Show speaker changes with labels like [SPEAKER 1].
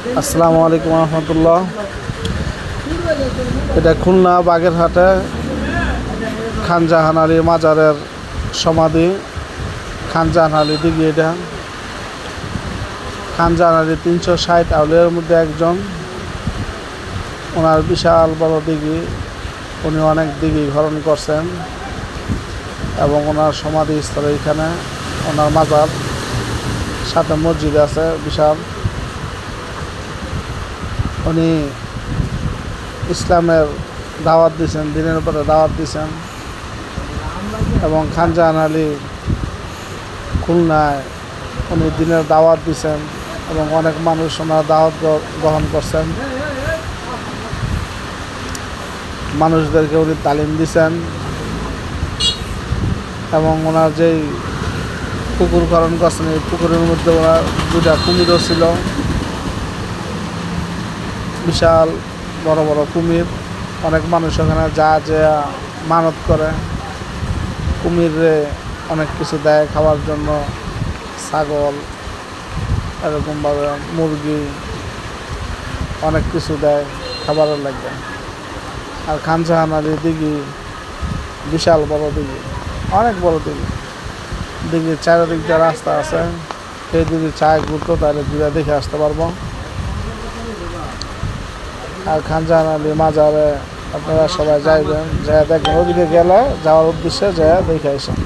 [SPEAKER 1] আসসালামু আলাইকুম রহমতুল্লাহ। এটা খুলনা বাগেরহাটে খানজাহান আলী মাজারের সমাধি। খানজাহান আলী দিঘি এটা। খানজাহান আলী তিনশো ষাট আউলের মধ্যে একজন। ওনার বিশাল বড় দিঘি। উনি অনেক দিঘি ঘরণ করছেন এবং ওনার সমাধিস্থল এখানে ওনার মাজার সাথে মসজিদ আছে, বিশাল। উনি ইসলামের দাওয়াত দিয়েছেন, দিনের উপরে দাওয়াত দিয়েছেন। এবং খানজাহান আলী খুলনায় উনি দিনের দাওয়াত দিয়েছেন এবং অনেক মানুষ ওনার দাওয়াত গ্রহণ করছেন। মানুষদেরকে উনি তালিম দিছেন এবং ওনার যেই পুকুর খনন করছেন, এই পুকুরের মধ্যে ওনার দুটা কুমিরও ছিল। বিশাল বড় বড় কুমির। অনেক মানুষ ওখানে যা যে মানত করে। কুমিরে অনেক কিছু দেয় খাওয়ার জন্য। ছাগল এরকমভাবে মুরগি, অনেক কিছু দেয় খাবারের লাগবে আর খানজাহান আলী দিঘি বিশাল বড় দিঘি। অনেক বড় দিঘি। দিঘির চারিদিক রাস্তা আছে, সেই দিকে চায় ঘুরতো, তাহলে ঘুরে দেখে আসতে পারব। আর খানজাহান আলী মাজারে আপনারা সবাই যাইবেন যা দেখবেন। ওদিকে গেলে যাওয়ার উদ্দেশ্যে যা দেখে আসেন।